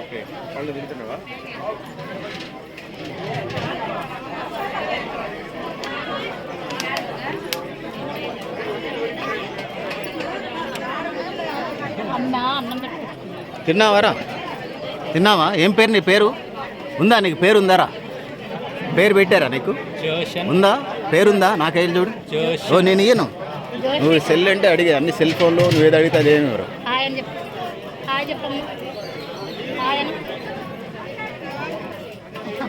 Okay పళ్ళు తింటున్నావా తిన్నావారా? తిన్నావా? ఏం పేరు నీ పేరు? ఉందా? నీకు పేరు ఉందారా పేరు పెట్టారా నీకు? ఉందా? పేరుందా? నాకేం చూడు. ఓ నేను ఇయ్యను. నువ్వు సెల్ అంటే అడిగే అన్ని సెల్ ఫోన్లో నువ్వు ఏది అడిగితే అదేమి ఎవరు హాయ్ అని చెప్పు హాయ్ చెప్పమ్మ హాయ్ అని ఆ,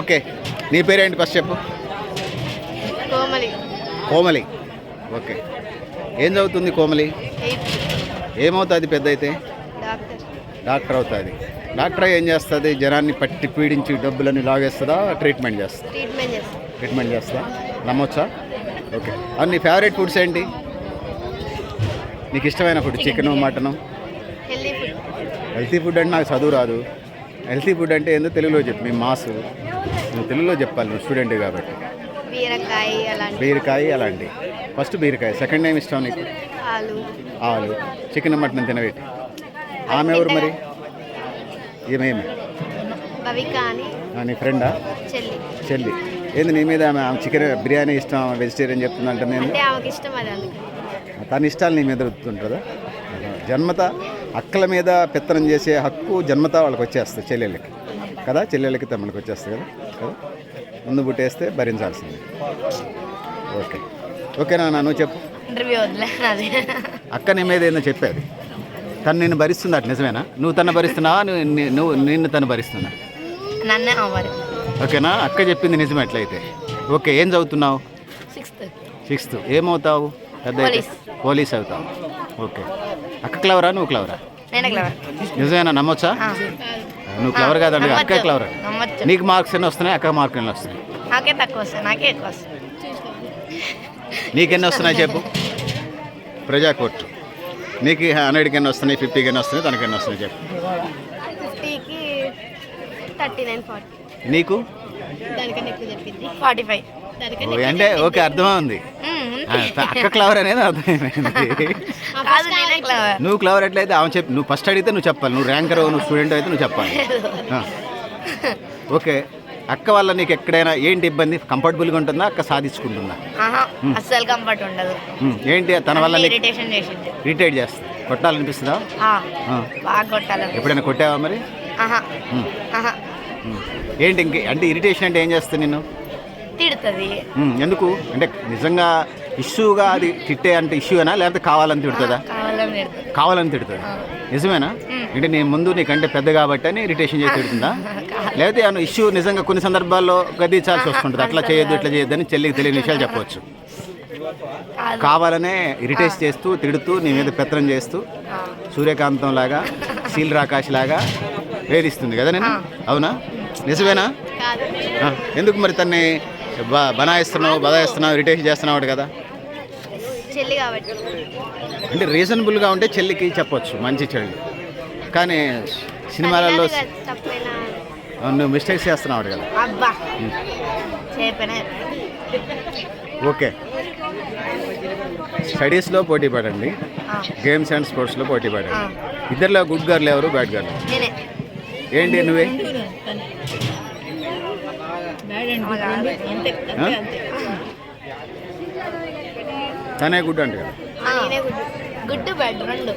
ఓకే. నీ పేరేంటి ఫస్ట్ చెప్పు? కోమలి. కోమలి. ఓకే. ఏం చదువుతుంది కోమలి? ఏమవుతుంది పెద్ద అయితే డాక్టర్ అవుతుంది. డాక్టర్ ఏం చేస్తుంది? జనాన్ని పట్టి పీడించి డబ్బులని లాగేస్తుందా? ట్రీట్మెంట్ చేస్తుందా? ట్రీట్మెంట్ చేస్తాం. ట్రీట్మెంట్ చేస్తా నమ్మొచ్చా? ఓకే. అవును నీ ఫేవరెట్ ఫుడ్స్ ఏంటి? నీకు ఇష్టమైన food chicken mutton? Healthy food అంటే నాకు చదువు రాదు. హెల్తీ ఫుడ్ అంటే ఏందో తెలుగులో చెప్పు మీ మాసు. నువ్వు తెలుగులో చెప్పాలి నువ్వు స్టూడెంట్ కాబట్టి. బీరకాయ అలాంటి ఫస్ట్ బీరకాయ సెకండ్ టైం ఇష్టం నీకు? ఆలు. ఆలు. చికెన్ మటన్ తినబెట్టి ఆమె ఎవరు మరి? ఏమేమి నీ ఫ్రెండా చెల్లి. ఏంది నీ మీద ఆమె చికెన్ బిర్యానీ ఇష్టం వెజిటేరియన్ చెప్తుందంటే నేను అంటే తన ఇష్టాలు నీ మీద రుద్దుతుంటుందా? జన్మత అక్కల మీద పెత్తనం చేసే హక్కు జన్మత వాళ్ళకి వచ్చేస్తుంది చెల్లెళ్ళకి. కదా? చెల్లెళ్ళకి తమ్ముళ్ళకి వచ్చేస్తుంది కదా? కదా? ముందు పుట్టేస్తే భరించాల్సింది. ఓకే. ఓకేనా నువ్వు చెప్పు. అక్క నీ మీద ఏందో చెప్పేది. తను నిన్ను భరిస్తుంది అటు నిజమేనా? నువ్వు తను భరిస్తున్నావా? నువ్వు నిన్ను తను భరిస్తున్నా ఓకేనా? అక్క చెప్పింది నిజం ఎట్లయితే ఓకే ఏం చదువుతున్నావు? సిక్స్త్. ఏమవుతావు? పెద్ద. పోలీస్ అవుతావు. ఓకే. అక్క క్లవరా? నువ్వు క్లవరా? నిజమేనా? నమ్మొచ్చా? నువ్వు క్లవర్ కాదండి. అక్క. క్లవర్. నీకు మార్క్స్ ఎన్ని వస్తున్నాయి? అక్క మార్కులు ఎన్ని వస్తున్నాయి? నాకే తక్కువ వస్తాయి నాకే ఎక్కువ వస్తాయి నీకెన్ని వస్తున్నాయి చెప్పు? ప్రజా కోర్టు. నీకు హండ్రెడ్కి ఎన్ని వస్తున్నాయి? ఫిఫ్టీకి ఎన్ని వస్తున్నాయి? తనకి ఎన్ని వస్తున్నాయి చెప్పు. ఫిఫ్టీకి థర్టీ నైన్ ఫార్టీ. నీకు? దానికన్నా ఎక్కువ చెప్పింది. Forty five. అంటే ఓకే అర్థమే ఉంది ఆ, అక్క క్లవర్ అనేది నేనే క్లవర్ నువ్వు క్లవర్ ఎట్లయితే ఆమె చెప్పి నువ్వు ఫస్ట్ అడిగితే నువ్వు చెప్పాలి. నువ్వు ర్యాంకర్ నువ్వు స్టూడెంట్ అయితే నువ్వు చెప్పాలి. ఆ. ఓకే. అక్క వల్ల నీకు ఎక్కడైనా ఏంటి ఇబ్బంది? కంఫర్టబుల్గా ఉంటుందా? అక్క సాధించుకుంటుందా? అస్సలు కంఫర్ట్ ఉండదు. ఏంటి? తన వల్ల ఇరిటేట్ చేస్తా. కొట్టాలనిపిస్తుందా? ఆ, ఆ. బాగా కొట్టాలని ఎప్పుడైనా కొట్టావా మరి. ఏంటి ఇంక అంటే ఇరిటేషన్ అంటే ఏం చేస్తుంది నిన్ను? తిడుతుంది. ఎందుకు? అంటే నిజంగా ఇష్యూగా అది తిట్టే అంటే ఇష్యూనా లేకపోతే కావాలని తిడుతుందా? కావాలని తిడుతుంది. నిజమేనా. అంటే నేను ముందు నీకంటే పెద్ద కాబట్టి అని ఇరిటేషన్ చేసి తిడుతుందా? లేకపోతే ఏమన్నా ఇష్యూ నిజంగా కొన్ని సందర్భాల్లో గద్దించాల్సి వస్తుంటుంది? అట్లా చేయొద్దు ఇట్లా చేయొద్దు అని చెల్లికి తెలియని విషయాలు చెప్పవచ్చు. కావాలనే ఇరిటేట్ చేస్తూ తిడుతూ నీ మీద పెత్తనం చేస్తూ సూర్యకాంతం లాగా శీల్ రాకాష్ లాగా వేధిస్తుంది కదా నేను అవునా? నిజమేనా? ఎందుకు మరి తన్ని బనాయిస్తున్నావు బదాయిస్తున్నావు ఇరిటేషన్ చేస్తున్నావు కదా? చెల్లి కాబట్టి. అంటే రీజనబుల్గా ఉంటే చెల్లికి చెప్పొచ్చు మంచి చెల్లి. కానీ సినిమాలలో తప్పైనా. నువ్వు మిస్టేక్స్ చేస్తున్నావు కదా. అబ్బా! చెప్పిన ఓకే. స్టడీస్లో పోటీ పడండి. గేమ్స్ అండ్ స్పోర్ట్స్లో పోటీ పడండి. ఇద్దరిలో గుడ్ గర్ల్ ఎవరు బ్యాడ్ గర్ల్? ఏంటి నువ్వే? తనే గుడ్ అంట కదా. గుడ్డు. గుడ్డు బెడ్ రెండు.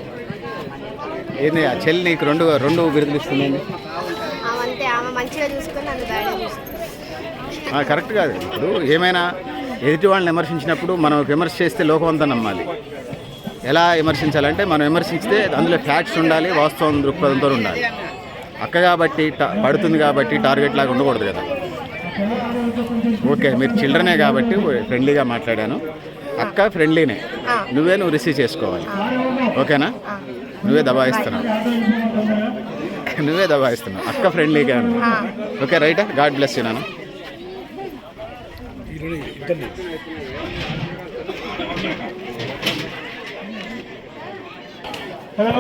ఏంది ఆ చెల్లి నీకు రెండు రెండు బిరుదులు ఇస్తుంది ఆమె అంతే ఆమె మంచిగా చూసుకొని నన్ను బ్యాడ్గా చూస్తుంది కరెక్ట్ కాదు. ఇప్పుడు ఏమైనా ఎదుటి వాళ్ళని విమర్శించినప్పుడు మనం విమర్శ చేస్తే లోకం అంతా నమ్మాలి. ఎలా విమర్శించాలంటే మనం విమర్శించితే అందులో ఫ్యాక్ట్స్ ఉండాలి వాస్తవం దృక్పథంతో ఉండాలి. అక్క కాబట్టి పడుతుంది కాబట్టి టార్గెట్ లాగా ఉండకూడదు కదా. ఓకే మీరు చిల్డ్రనే కాబట్టి ఫ్రెండ్లీగా మాట్లాడాను. అక్క ఫ్రెండ్లీనే. నువ్వే నువ్వు రిసీవ్ చేసుకోవాలి. ఓకేనా. నువ్వే దబాయిస్తున్నావు నువ్వే దబాయిస్తున్నావు అక్క ఫ్రెండ్లీగా. ఓకే రైటా? గాడ్ బ్లెస్ యూ నాన్న. హలో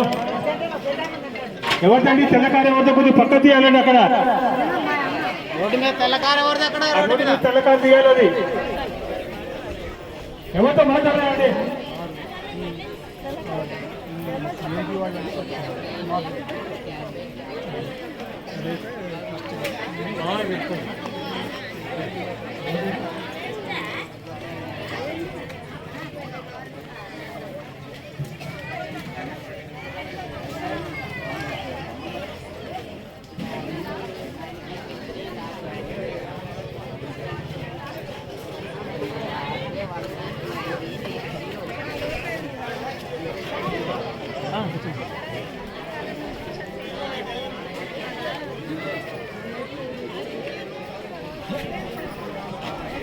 ఎవరిదండి తెల్లకారు ఎవరిదో కొద్దిగా పక్క తీయాలండి అక్కడ. రోడ్డు మీద తెల్లకారు తీయాలి అది. ఎవరితో మాట్లాడాలండి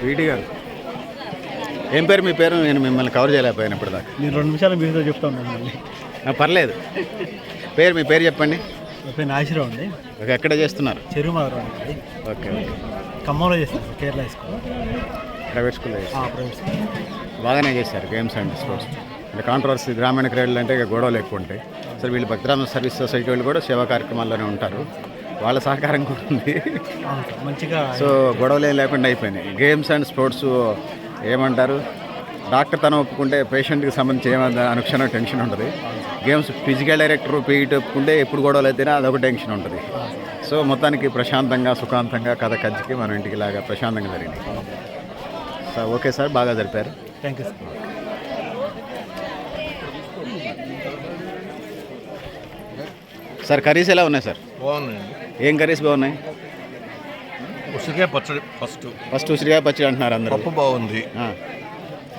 వీటి గారు. ఏం పేరు? మీ పేరు నేను మిమ్మల్ని కవర్ చేయలేకపోయాను ఇప్పటిదాకా. నేను రెండు నిమిషాలు మీతో చెప్తా ఉన్నాను మళ్ళీ. పర్లేదు. పేరు మీ పేరు చెప్పండి. పేరు నాగేశ్వరరావు అండి. ఓకే ఎక్కడ చేస్తున్నారు? చెరుమాధవరావు అండి. Okay okay. ఖమ్మంలో చేస్తాను కేరళ స్కూల్ ప్రైవేట్ స్కూల్లో చేస్తారు ప్రైవేట్ స్కూల్. బాగానే చేశారు గేమ్స్ అండ్ స్పోర్ట్స్ అంటే కాంట్రవర్సీ గ్రామీణ క్రీడలు అంటే ఇక గొడవలు ఎక్కువ ఉంటాయి. సరే వీళ్ళు భక్తిరామ సర్వీస్ సొసైటీ వాళ్ళు కూడా సేవా కార్యక్రమాల్లోనే ఉంటారు. వాళ్ళ సహకారం కూడా ఉంది. సార్ మంచిగా సో గొడవలు ఏం లేకుండా అయిపోయినాయి. గేమ్స్ అండ్ స్పోర్ట్స్ ఏమంటారు? డాక్టర్ తను ఒప్పుకుంటే పేషెంట్కి సంబంధించి ఏమన్నా అనుక్షణం టెన్షన్ ఉంటుంది. గేమ్స్ ఫిజికల్ డైరెక్టర్ పీఈటీ ఒప్పుకుంటే ఎప్పుడు గొడవలు అయితేనే అదొక టెన్షన్ ఉంటుంది. సో మొత్తానికి ప్రశాంతంగా సుఖాంతంగా కథ కజ్జికి మన ఇంటికి లాగా ప్రశాంతంగా జరిగింది. సో ఓకే సార్ బాగా జరిపారు. Thank you sir. Sir curries ఎలా ఉన్నాయి సార్? బాగుందండి ఏం కర్రీస్ బాగున్నాయి? ఉసిరికాయ పచ్చడి ఫస్ట్. ఫస్ట్ ఉసిరికాయ పచ్చడి అంటున్నారు అందరూ. పప్పు బాగుంది.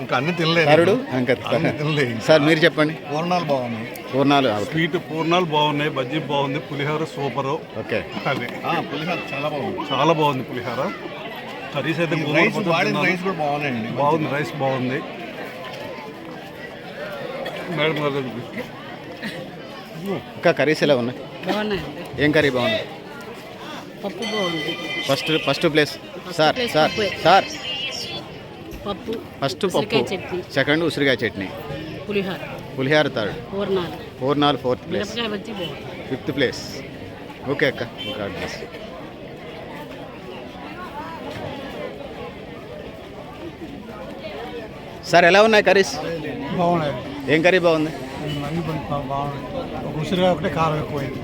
ఇంకా అన్ని తినలేదు. ఇంకా అన్ని తినలేదు. సార్ మీరు చెప్పండి. పూర్ణాలు బాగున్నాయి. పూర్ణాలు. స్వీట్ పూర్ణాలు బాగున్నాయి బజ్జీ బాగుంది పులిహోర సూపరు. ఓకే. అది. పులిహోర చాలా బాగుంది. చాలా బాగుంది పులిహోర. కర్రీస్ అయితే రైస్ కూడా బాగున్నాయండి. బాగుంది రైస్ బాగుంది. మేడం గారు. ఇంకా కర్రీస్ ఎలా ఉన్నాయి? ఏం కర్రీ బాగుంది? పప్పు బాగుంది. First first place. Sir sir. Sir. పప్పు ఫస్ట్ పప్పు. సెకండ్ ఉసిరికాయ చట్నీ. పులిహోర. పులిహార థర్డ్. పూర్ణాలు పూర్ణాలు fourth place. Fifth place. Okay అక్క. గాడ్ బ్లెస్ సార్ ఎలా ఉన్నాయి కర్రీస్? బాగున్నాయి ఏం కర్రీ బాగుంది? అన్ని బాగున్నాయి ఒక ఉసిరిగా ఒకటే కారం ఎక్కువైంది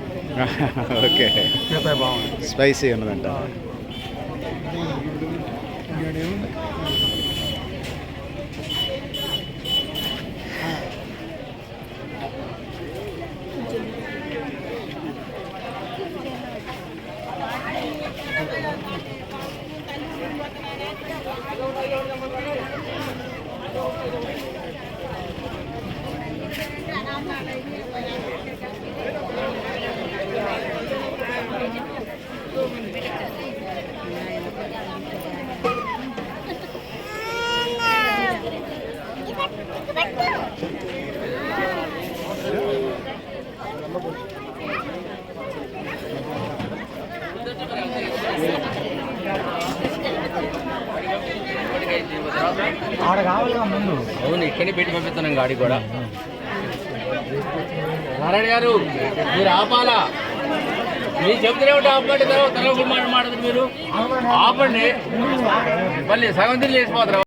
ఓకే. మిగతా బాగుంది స్పైసీ ఉన్నదంట. ఆడ కావాలిగా ముందు. అవును ఇక్కడే పెట్టి పంపిస్తున్నాం గాడి కూడా. నారాయణ గారు మీరు ఆపాలా? మీరు చెప్తూనే ఉంటే ఆపండి తర్వాత మాట మాట్లాడదు మీరు. ఆపండి. మళ్ళీ సగం తిరిగి లేచిపోతారు.